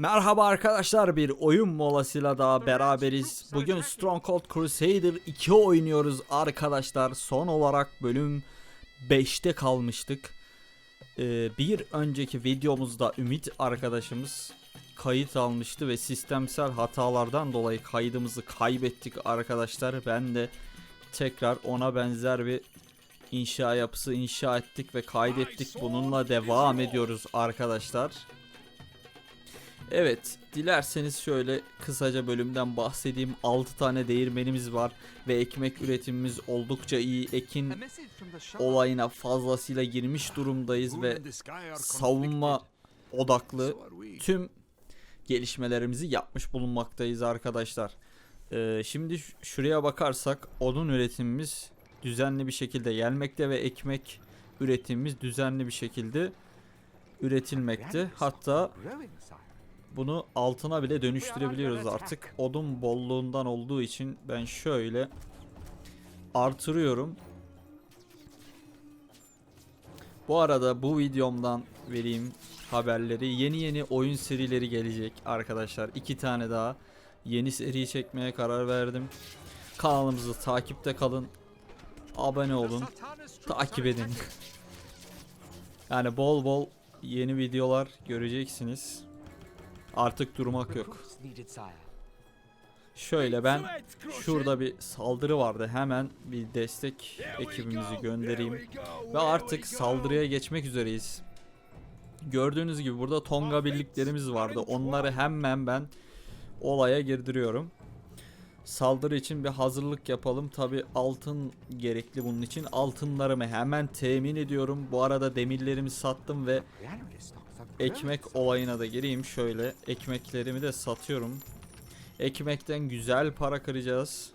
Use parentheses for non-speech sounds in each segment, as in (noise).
Merhaba arkadaşlar bir oyun molasıyla daha beraberiz. Bugün Stronghold Crusader 2 oynuyoruz arkadaşlar. Son olarak bölüm 5'te kalmıştık. Ee, bir önceki videomuzda Ümit arkadaşımız kayıt almıştı ve sistemsel hatalardan dolayı kaydımızı kaybettik arkadaşlar. Ben de tekrar ona benzer bir inşa yapısı inşa ettik ve kaydettik. Bununla devam ediyoruz arkadaşlar. Evet, dilerseniz şöyle kısaca bölümden bahsedeyim. 6 tane değirmenimiz var ve ekmek üretimimiz oldukça iyi. Ekin olayına fazlasıyla girmiş durumdayız ve savunma odaklı tüm gelişmelerimizi yapmış bulunmaktayız arkadaşlar. Ee, şimdi şuraya bakarsak odun üretimimiz düzenli bir şekilde gelmekte ve ekmek üretimimiz düzenli bir şekilde üretilmekte. Hatta bunu altına bile dönüştürebiliyoruz artık. Odun bolluğundan olduğu için ben şöyle artırıyorum. Bu arada bu videomdan vereyim haberleri. Yeni yeni oyun serileri gelecek arkadaşlar. İki tane daha yeni seri çekmeye karar verdim. Kanalımızı takipte kalın. Abone olun. Takip edin. (laughs) yani bol bol yeni videolar göreceksiniz. Artık durmak yok. Şöyle ben şurada bir saldırı vardı. Hemen bir destek ekibimizi göndereyim. Ve artık saldırıya geçmek üzereyiz. Gördüğünüz gibi burada Tonga birliklerimiz vardı. Onları hemen ben olaya girdiriyorum. Saldırı için bir hazırlık yapalım. Tabi altın gerekli bunun için. Altınlarımı hemen temin ediyorum. Bu arada demirlerimi sattım ve ekmek olayına da gireyim. Şöyle ekmeklerimi de satıyorum. Ekmekten güzel para kıracağız.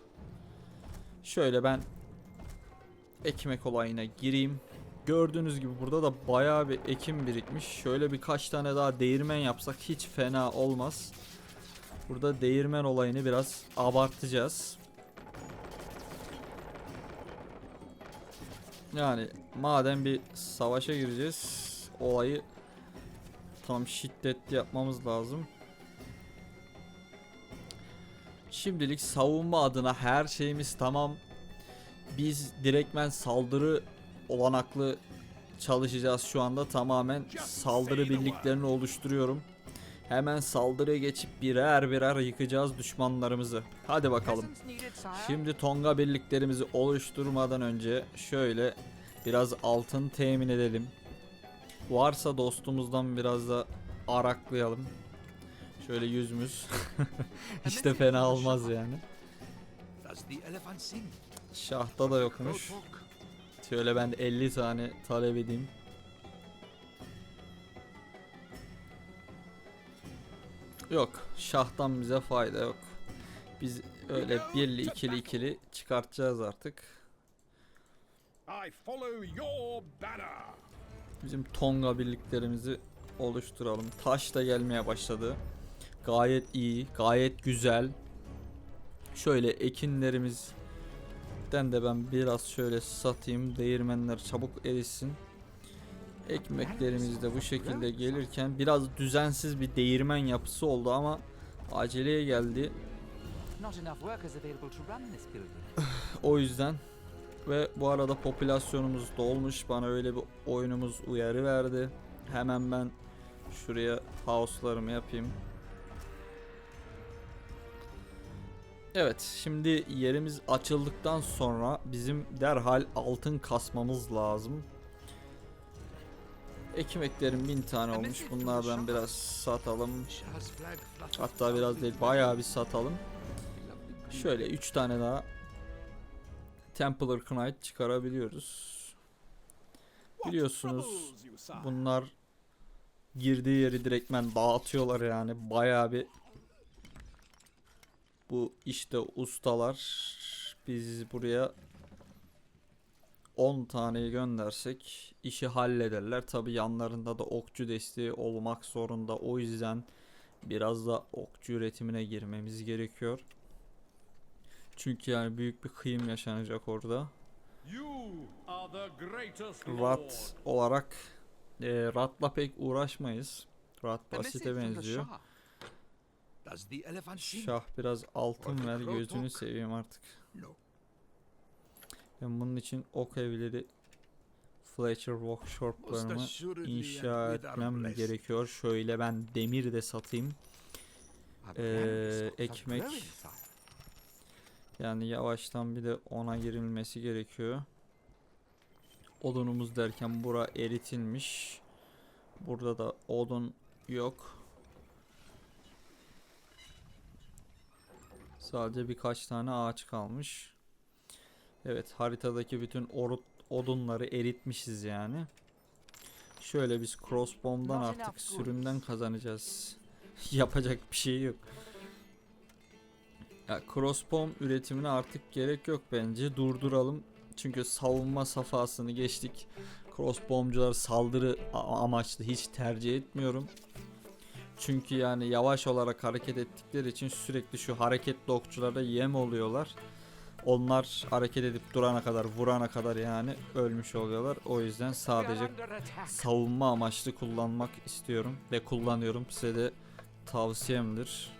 Şöyle ben ekmek olayına gireyim. Gördüğünüz gibi burada da bayağı bir ekim birikmiş. Şöyle birkaç tane daha değirmen yapsak hiç fena olmaz. Burada değirmen olayını biraz abartacağız. Yani madem bir savaşa gireceğiz olayı tam şiddetli yapmamız lazım. Şimdilik savunma adına her şeyimiz tamam. Biz direktmen saldırı olanaklı çalışacağız şu anda. Tamamen saldırı birliklerini oluşturuyorum. Hemen saldırıya geçip birer birer yıkacağız düşmanlarımızı. Hadi bakalım. Şimdi Tonga birliklerimizi oluşturmadan önce şöyle biraz altın temin edelim. Varsa dostumuzdan biraz da araklayalım. Şöyle yüzümüz. (laughs) Hiç de fena olmaz yani. Şahta da yokmuş. Şöyle ben 50 tane talep edeyim. Yok. Şahtan bize fayda yok. Biz öyle birli ikili ikili çıkartacağız artık. I follow your banner. Bizim Tonga birliklerimizi oluşturalım. Taş da gelmeye başladı. Gayet iyi, gayet güzel. Şöyle ekinlerimizden de ben biraz şöyle satayım. Değirmenler çabuk erisin. Ekmeklerimiz de bu şekilde gelirken biraz düzensiz bir değirmen yapısı oldu ama aceleye geldi. (sighs) O yüzden ve bu arada popülasyonumuz dolmuş. Bana öyle bir oyunumuz uyarı verdi. Hemen ben şuraya house'larımı yapayım. Evet, şimdi yerimiz açıldıktan sonra bizim derhal altın kasmamız lazım. Ekmeklerim bin tane olmuş. Bunlardan biraz satalım. Hatta biraz değil, bayağı bir satalım. Şöyle 3 tane daha Templar Knight çıkarabiliyoruz. Biliyorsunuz bunlar girdiği yeri direktmen dağıtıyorlar yani bayağı bir bu işte ustalar biz buraya 10 taneyi göndersek işi hallederler. Tabi yanlarında da okçu desteği olmak zorunda. O yüzden biraz da okçu üretimine girmemiz gerekiyor. Çünkü yani büyük bir kıyım yaşanacak orada. Rat olarak e, ratla pek uğraşmayız. Rat basite benziyor. Şah biraz altın ver gözünü seveyim artık. Ben bunun için ok evleri Fletcher workshoplarımı inşa etmem gerekiyor. Şöyle ben demir de satayım. Ee, ekmek. Yani yavaştan bir de ona girilmesi gerekiyor. Odunumuz derken bura eritilmiş. Burada da odun yok. Sadece birkaç tane ağaç kalmış. Evet haritadaki bütün orut, odunları eritmişiz yani. Şöyle biz crossbow'dan Not artık sürümden kazanacağız. (laughs) Yapacak bir şey yok. Ya crossbow üretimine artık gerek yok bence. Durduralım. Çünkü savunma safhasını geçtik. Crossbow'cular saldırı amaçlı hiç tercih etmiyorum. Çünkü yani yavaş olarak hareket ettikleri için sürekli şu hareketli okçulara yem oluyorlar. Onlar hareket edip durana kadar, vurana kadar yani ölmüş oluyorlar. O yüzden sadece savunma amaçlı kullanmak istiyorum ve kullanıyorum. Size de tavsiyemdir.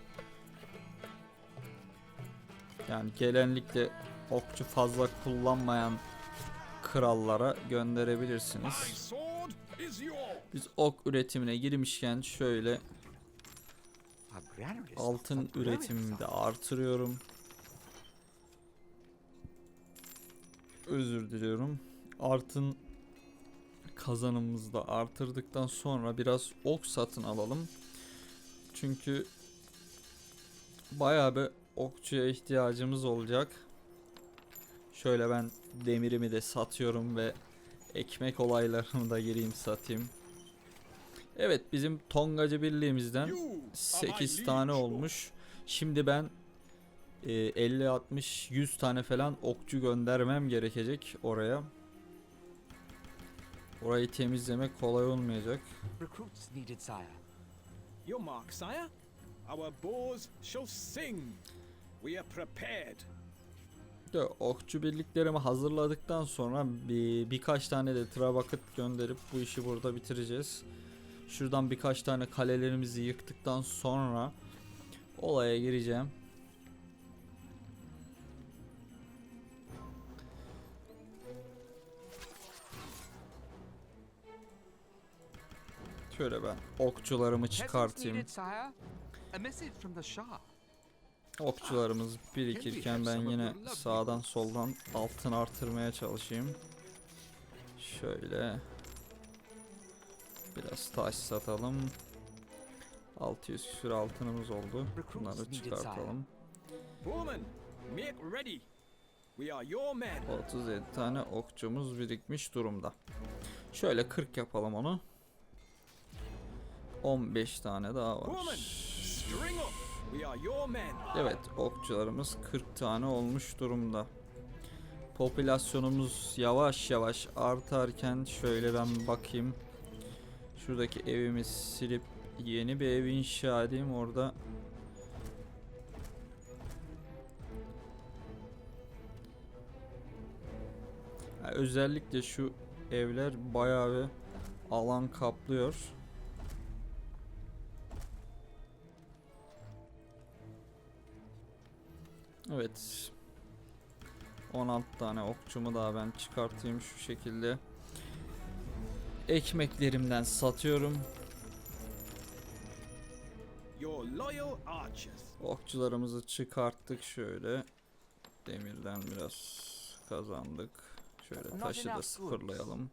Yani genellikle okçu fazla kullanmayan krallara gönderebilirsiniz. Biz ok üretimine girmişken şöyle altın üretimini de artırıyorum. Özür diliyorum. Artın kazanımımızı da artırdıktan sonra biraz ok satın alalım. Çünkü bayağı bir okçuya ihtiyacımız olacak. Şöyle ben demirimi de satıyorum ve ekmek olaylarımı da gireyim satayım. Evet bizim Tongacı birliğimizden You are my 8 liege tane olmuş. Şimdi ben e, 50 60 100 tane falan okçu göndermem gerekecek oraya. Orayı temizlemek kolay olmayacak. We are prepared. De okçu birliklerimi hazırladıktan sonra bir birkaç tane de Travakıt gönderip bu işi burada bitireceğiz. Şuradan birkaç tane kalelerimizi yıktıktan sonra olaya gireceğim. Şöyle ben okçularımı çıkartayım. Okçularımız birikirken ben yine sağdan soldan altın artırmaya çalışayım. Şöyle biraz taş satalım. 600 küsür altınımız oldu. Bunları çıkartalım. Bowman, make ready. We are your men. 37 tane okçumuz birikmiş durumda. Şöyle 40 yapalım onu. 15 tane daha var. Evet okçularımız 40 tane olmuş durumda. Popülasyonumuz yavaş yavaş artarken şöyle ben bakayım. Şuradaki evimi silip yeni bir ev inşa edeyim orada. Ha, özellikle şu evler bayağı bir alan kaplıyor. Evet. 16 tane okçumu daha ben çıkartayım şu şekilde. Ekmeklerimden satıyorum. Okçularımızı çıkarttık şöyle. Demirden biraz kazandık. Şöyle taşı da sıfırlayalım.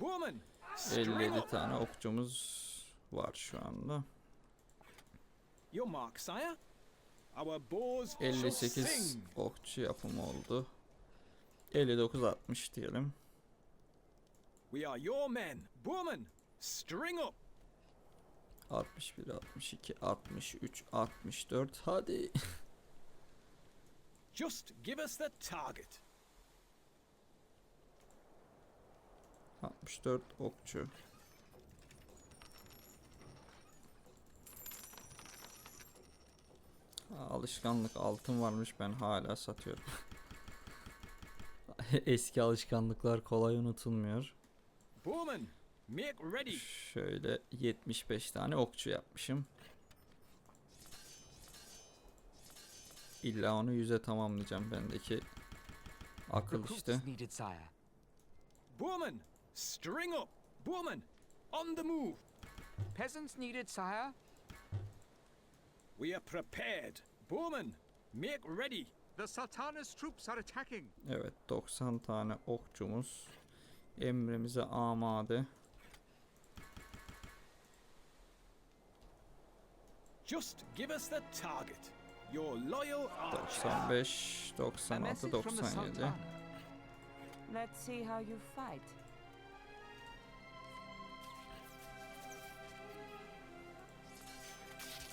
Bowman, string 57 up. tane okçumuz var şu anda. Your mark, sire. Our bows shall 58 sing. okçu yapımı oldu. 59 60 diyelim. We are your men. Bowman, string up. 61 62 63 64 hadi. (laughs) Just give us the target. 64 okçu. Alışkanlık altın varmış ben hala satıyorum. (laughs) Eski alışkanlıklar kolay unutulmuyor. Bowman, make ready. Şöyle 75 tane okçu yapmışım. illa onu yüze tamamlayacağım bendeki akıl işte. Bowman, string up. Bowman, on the move. Peasants needed, sire. We are prepared. Bowman, make ready. The Sultana's troops are attacking. Evet 90 tane okçumuz emrimize amade. Just give us the target. Your loyal archer. 95, A 96, message from the 97. Sultana. Let's see how you fight.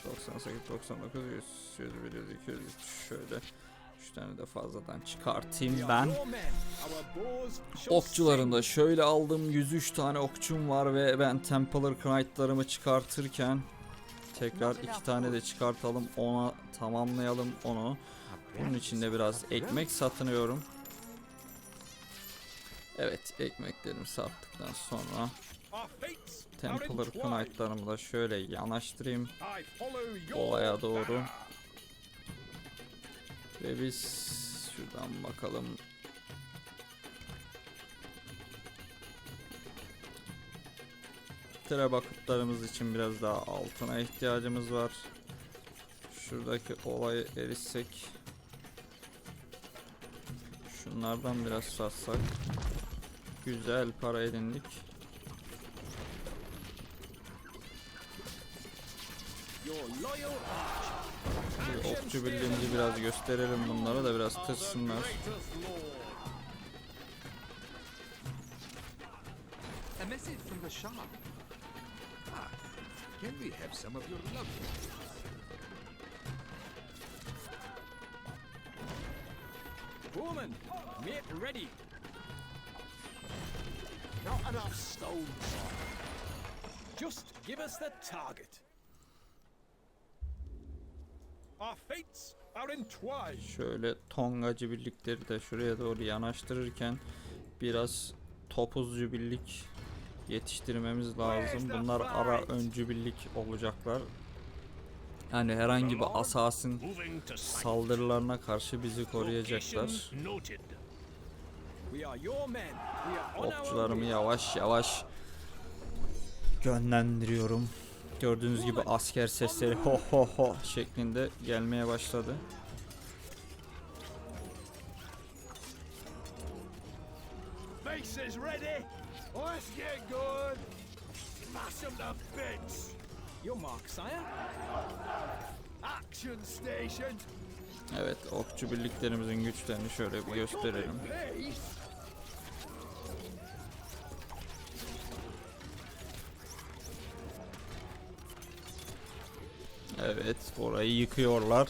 ...98, 99, 100, 101, 200, şöyle... ...3 tane de fazladan çıkartayım ben. Okçularımda şöyle aldım 103 tane okçum var ve ben Templar Knight'larımı çıkartırken... ...tekrar iki tane de çıkartalım ona tamamlayalım onu. Bunun için de biraz ekmek satınıyorum. Evet ekmeklerimi sattıktan sonra Templar. Knight'larımı da şöyle yanaştırayım olaya doğru. Ve biz şuradan bakalım. Tire bakıtlarımız için biraz daha altına ihtiyacımız var. Şuradaki olayı erişsek. Şunlardan biraz satsak. Güzel para edindik. Bir okçu birliğimizi biraz gösterelim bunlara da biraz tırsınlar. Bowman, make ready. Not enough stones. Just give us the target. Our fates are entwined. Şöyle tongacı birlikleri de şuraya doğru yanaştırırken biraz topuzcu birlik yetiştirmemiz lazım. Bunlar ara öncü birlik olacaklar. Yani herhangi bir asasın saldırılarına karşı bizi koruyacaklar. Okçularımı yavaş yavaş yönlendiriyorum. Gördüğünüz gibi asker sesleri ho ho ho şeklinde gelmeye başladı. Faces ready. Let's get going. Smash them to bits. Your mark, sire. Action station. Evet okçu birliklerimizin güçlerini şöyle bir gösterelim. Evet orayı yıkıyorlar.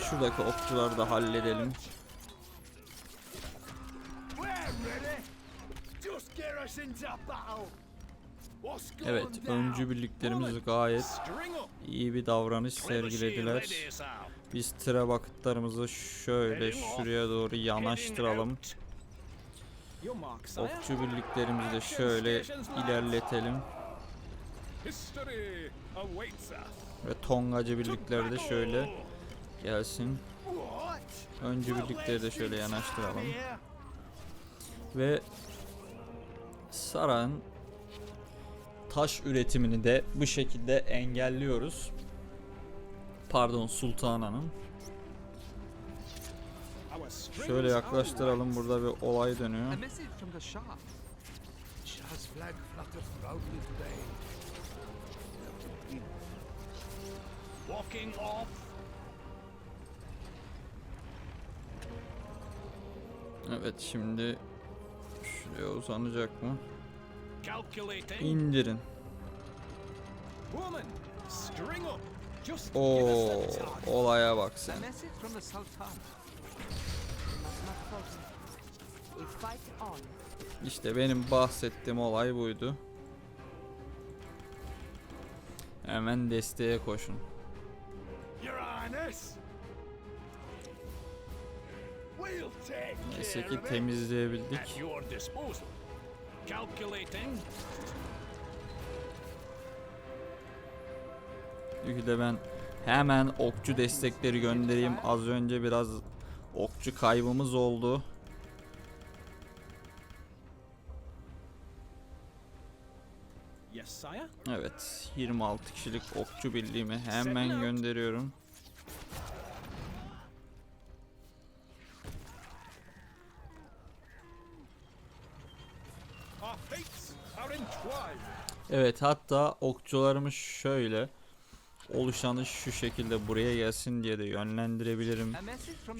Şuradaki okçuları da halledelim. Evet öncü birliklerimiz gayet iyi bir davranış sergilediler. Biz tire bakıtlarımızı şöyle şuraya doğru yanaştıralım. Okçu birliklerimizi de şöyle ilerletelim. Ve tongacı birlikler de şöyle gelsin. Öncü birlikleri de şöyle yanaştıralım. Ve Saran taş üretimini de bu şekilde engelliyoruz. Pardon Sultana'nın. Şöyle yaklaştıralım burada bir olay dönüyor. Walking off. Evet şimdi şuraya uzanacak mı? İndirin. Woman, string up. Just give us Oo olaya bak sen. İşte benim bahsettiğim olay buydu. Hemen desteğe koşun. Neyse ki temizleyebildik. Yükü de ben Hemen okçu destekleri göndereyim. Az önce biraz okçu kaybımız oldu. Evet 26 kişilik okçu birliğimi hemen gönderiyorum. Evet hatta okçularımı şöyle oluşanı şu şekilde buraya gelsin diye de yönlendirebilirim.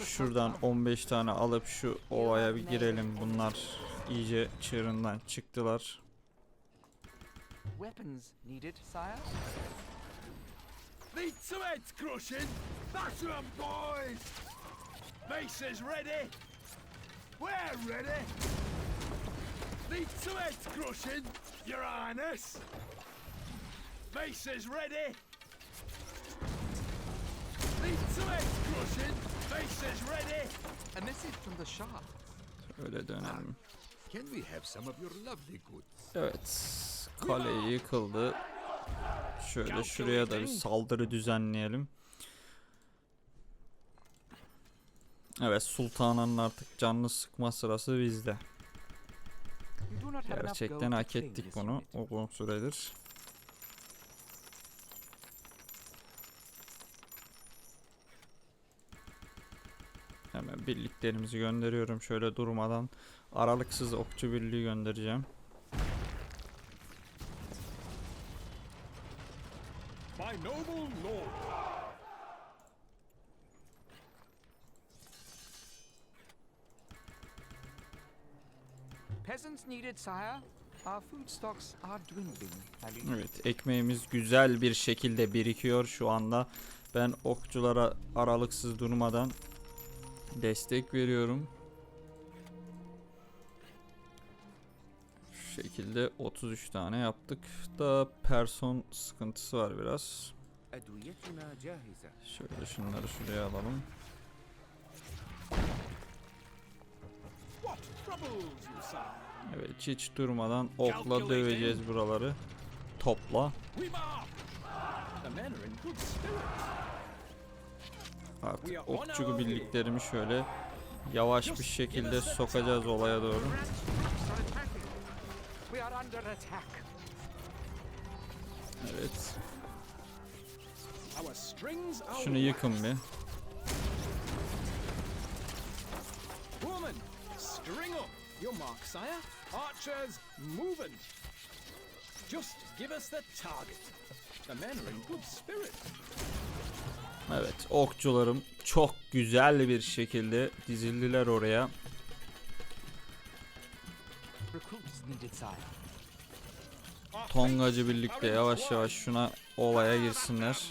Şuradan Sultan. 15 tane alıp şu ovaya bir girelim. Bunlar iyice çığırından çıktılar. Your Highness. Maces ready. Need some heads crushing. Maces ready. A message from the Shah. Öyle dönelim. Can we have some of your lovely goods? Evet. Kale yıkıldı. Şöyle şuraya da bir saldırı düzenleyelim. Evet sultanın artık canını sıkma sırası bizde. We do not have enough Gerçekten hak ettik bunu uzun süredir. Hemen birliklerimizi gönderiyorum şöyle durmadan. Aralıksız okçu birliği göndereceğim. My noble lord. Peasants needed, sire. Our food stocks are dwindling, Ali. Evet ekmeğimiz güzel bir şekilde birikiyor şu anda. Ben okçulara aralıksız durmadan destek veriyorum. Şu şekilde 33 tane yaptık da person sıkıntısı var biraz. Şöyle şunları şuraya alalım. What troubles you, sir? Evet hiç durmadan okla döveceğiz buraları. Topla. Artık okçu birliklerimi şöyle yavaş bir şekilde sokacağız olaya doğru. Evet. Şunu yıkın bir. Woman, string up. Your mark, sire. Archers, moving. Just give us the target. The men are in good spirits. Evet okçularım çok güzel bir şekilde dizildiler oraya. Tongacı birlikte yavaş yavaş şuna olaya girsinler.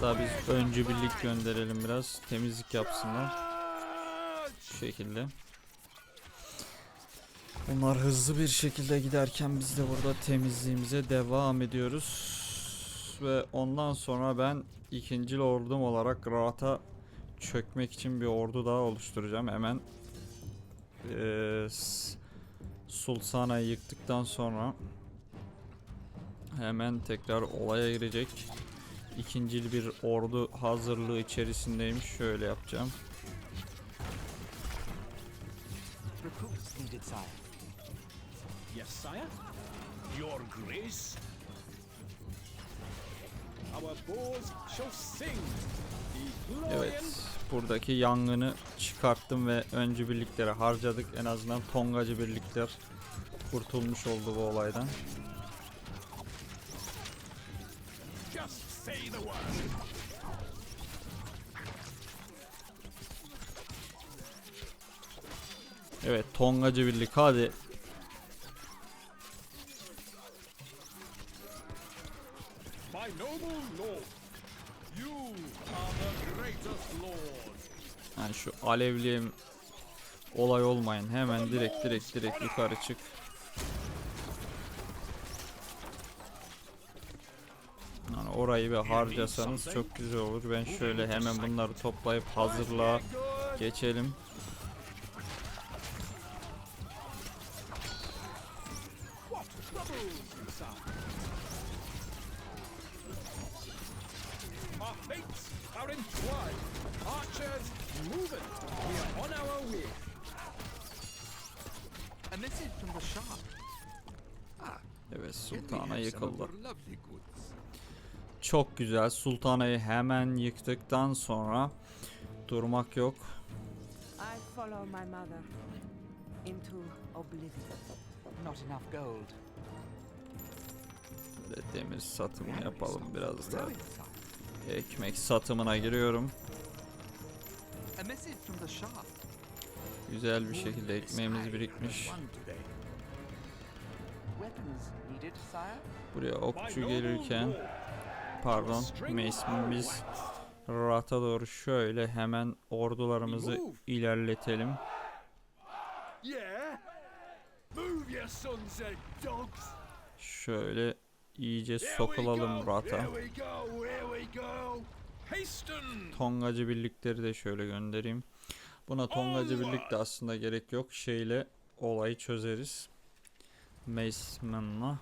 Hatta biz öncü birlik gönderelim biraz temizlik yapsınlar. Şu şekilde. Bunlar hızlı bir şekilde giderken biz de burada temizliğimize devam ediyoruz. Ve ondan sonra ben ikinci ordum olarak rahata çökmek için bir ordu daha oluşturacağım. Hemen eee, S- Sulsana'yı yıktıktan sonra hemen tekrar olaya girecek ikincil bir ordu hazırlığı içerisindeymiş. Şöyle yapacağım. Evet. Buradaki yangını çıkarttım ve öncü birlikleri harcadık. En azından Tongacı birlikler kurtulmuş oldu bu olaydan. Evet Tongacı birlik hadi. My noble lord, you are the greatest lord. Yani şu alevliyim olay olmayın. Hemen direkt direkt direkt yukarı çık. Yani orayı bir harcasanız çok güzel olur. Ben şöyle hemen bunları toplayıp hazırlığa geçelim. Moving. We are on our way. A message from the Shah. Evet Can we sultana yıkıldı. Çok güzel. Sultanayı hemen yıktıktan sonra durmak yok. I follow my mother into oblivion. Not enough gold. Böyle demir satımı yapalım biraz da. Ekmek satımına giriyorum. Güzel bir şekilde ekmeğimiz birikmiş. Buraya okçu gelirken pardon ranks. Rat'a doğru şöyle hemen ordularımızı ilerletelim. Şöyle iyice sokulalım Rat'a. Tongacı birlikleri de şöyle göndereyim. Buna Tongacı birlik de aslında gerek yok. Şeyle olayı çözeriz. Maceman'la.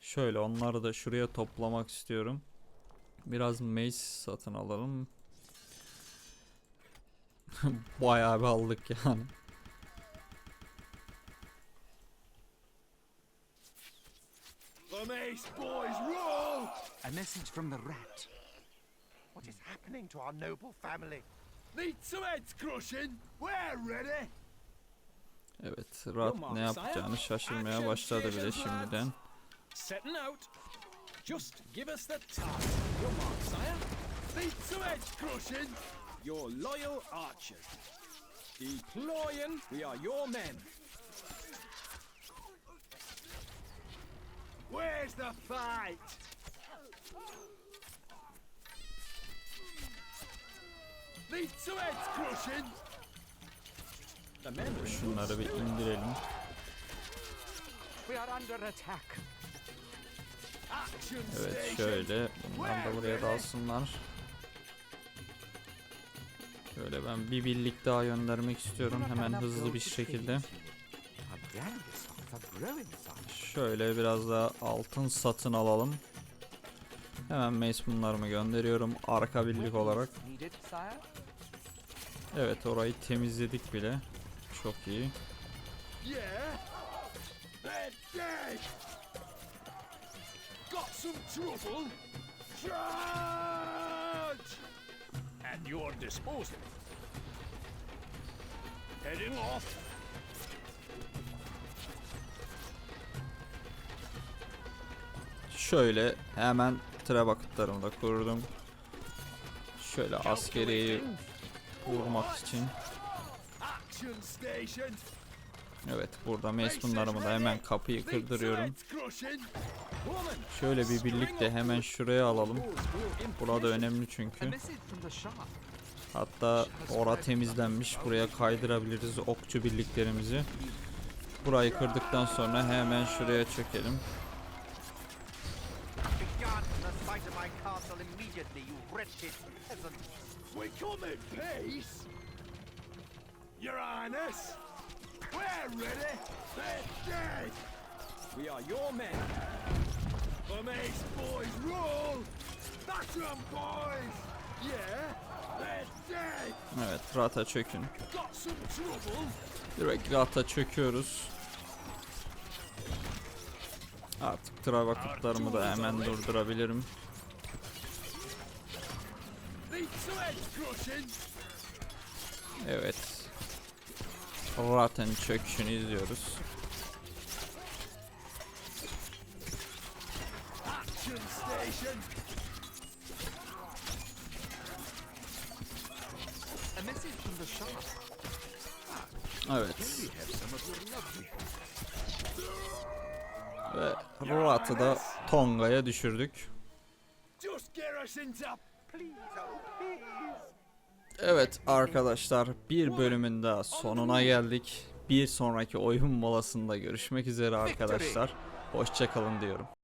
Şöyle onları da şuraya toplamak istiyorum. Biraz mace satın alalım. (laughs) Bayağı bir aldık yani. The Mace boys roll! A message from the rat. What is happening to our noble family? Need some heads crushing? We're ready! Evet, Rat ne yapacağını şaşırmaya başladı bile şimdiden. Setting out. Just give us the target. Your mark, sire. Need some heads crushing? Your loyal archers. Deploying. We are your men. Where's the fight? Heads crushing? Are in Şunları bir indirelim. Evet şöyle bunlar da buraya dalsınlar. Şöyle ben bir birlik daha göndermek istiyorum hemen hızlı bir şekilde. Şöyle biraz daha altın satın alalım. Hemen Mace bunlarımı gönderiyorum arka birlik olarak. Evet orayı temizledik bile. Çok iyi. Şöyle hemen trap akıtlarımı da kurdum. Şöyle askeriyi vurmak için. Evet burada Mace bunlarımı da hemen kapıyı kırdırıyorum. Şöyle bir birlik de hemen şuraya alalım. Burada önemli çünkü. Hatta ora temizlenmiş. Buraya kaydırabiliriz okçu birliklerimizi. Burayı kırdıktan sonra hemen şuraya çökelim. İmmediately, you wretched peasant! We come in peace? Your Highness? We're ready! They're dead! We are your men. The Mace boys roll! That's them boys! Yeah? They're dead! Evet rata çökün. Got some trouble? Direkt rata çöküyoruz. Artık trap akıtlarımı da hemen durdurabilirim. Evet. Rat'ın çöküşünü izliyoruz. Evet. Ve Rat'ı da Tonga'ya düşürdük. Just get us into... Please, oh! Evet arkadaşlar bir bölümün daha sonuna geldik. Bir sonraki oyun molasında görüşmek üzere arkadaşlar. Hoşçakalın diyorum.